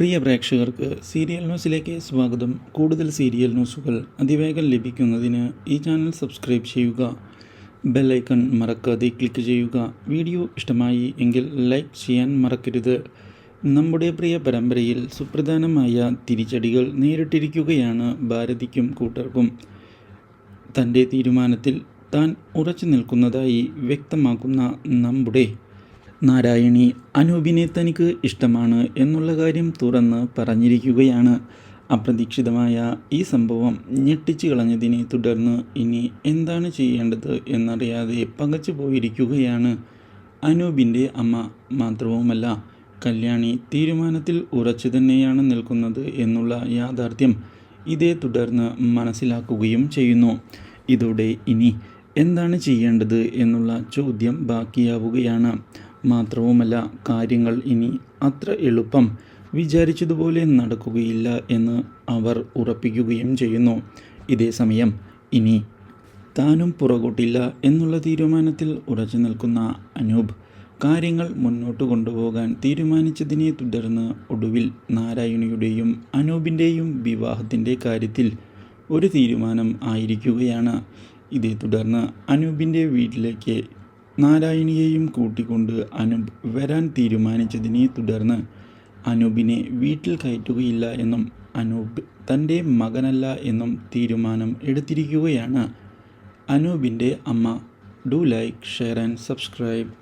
പ്രിയ പ്രേക്ഷകർക്ക് സീരിയൽ ന്യൂസിലേക്ക് സ്വാഗതം. കൂടുതൽ സീരിയൽ ന്യൂസുകൾ അതിവേഗം ലഭിക്കുന്നതിന് ഈ ചാനൽ സബ്സ്ക്രൈബ് ചെയ്യുക. ബെല്ലൈക്കൺ മറക്കാതെ ക്ലിക്ക് ചെയ്യുക. വീഡിയോ ഇഷ്ടമായി എങ്കിൽ ലൈക്ക് ചെയ്യാൻ മറക്കരുത്. നമ്മുടെ പ്രിയ പരമ്പരയിൽ സുപ്രധാനമായ തിരിച്ചടികൾ നേരിട്ടിരിക്കുകയാണ് ഭാരതിക്കും കൂട്ടർക്കും. തന്റെ തീരുമാനത്തിൽ താൻ ഉറച്ചു നിൽക്കുന്നതായി വ്യക്തമാക്കുന്ന നമ്മുടെ നാരായണി അനൂപിനെ തനിക്ക് ഇഷ്ടമാണ് എന്നുള്ള കാര്യം തുറന്ന് പറഞ്ഞിരിക്കുകയാണ്. അപ്രതീക്ഷിതമായ ഈ സംഭവം ഞെട്ടിച്ചു കളഞ്ഞതിനെ തുടർന്ന് ഇനി എന്താണ് ചെയ്യേണ്ടത് എന്നറിയാതെ പകച്ചു പോയിരിക്കുകയാണ്. അനൂപിന്റെ അമ്മ മാത്രവുമല്ല കല്യാണി തീരുമാനത്തിൽ ഉറച്ചു തന്നെയാണ് നിൽക്കുന്നത് എന്നുള്ള യാഥാർത്ഥ്യം ഇതേ തുടർന്ന് മനസ്സിലാക്കുകയും ചെയ്യുന്നു. ഇതോടെ ഇനി എന്താണ് ചെയ്യേണ്ടത് എന്നുള്ള ചോദ്യം ബാക്കിയാവുകയാണ്. മാത്രവുമല്ല കാര്യങ്ങൾ ഇനി അത്ര എളുപ്പം വിചാരിച്ചതുപോലെ നടക്കുകയില്ല എന്ന് അവർ ഉറപ്പിക്കുകയും ചെയ്യുന്നു. ഇതേ സമയം ഇനി താനും പുറകോട്ടില്ല എന്നുള്ള തീരുമാനത്തിൽ ഉറച്ചു നിൽക്കുന്ന അനൂപ് കാര്യങ്ങൾ മുന്നോട്ട് കൊണ്ടുപോകാൻ തീരുമാനിച്ചതിനെ തുടർന്ന് ഒടുവിൽ നാരായണിയുടെയും അനൂപിന്റെയും വിവാഹത്തിന്റെ കാര്യത്തിൽ ഒരു തീരുമാനം ആയിരിക്കുകയാണ്. ഇതേ തുടർന്ന് അനൂപിന്റെ വീട്ടിലേക്ക് നാരായണിയെയും കൂട്ടിക്കൊണ്ട് അനൂപ് വരാൻ തീരുമാനിച്ചതിനെ തുടർന്ന് അനൂപിനെ വീട്ടിൽ കയറ്റുകയില്ല എന്നും അനൂപ് തന്റെ മകനല്ല എന്നും തീരുമാനം എടുത്തിരിക്കുകയാണ്. അനൂപിന്റെ അമ്മ do like share and subscribe.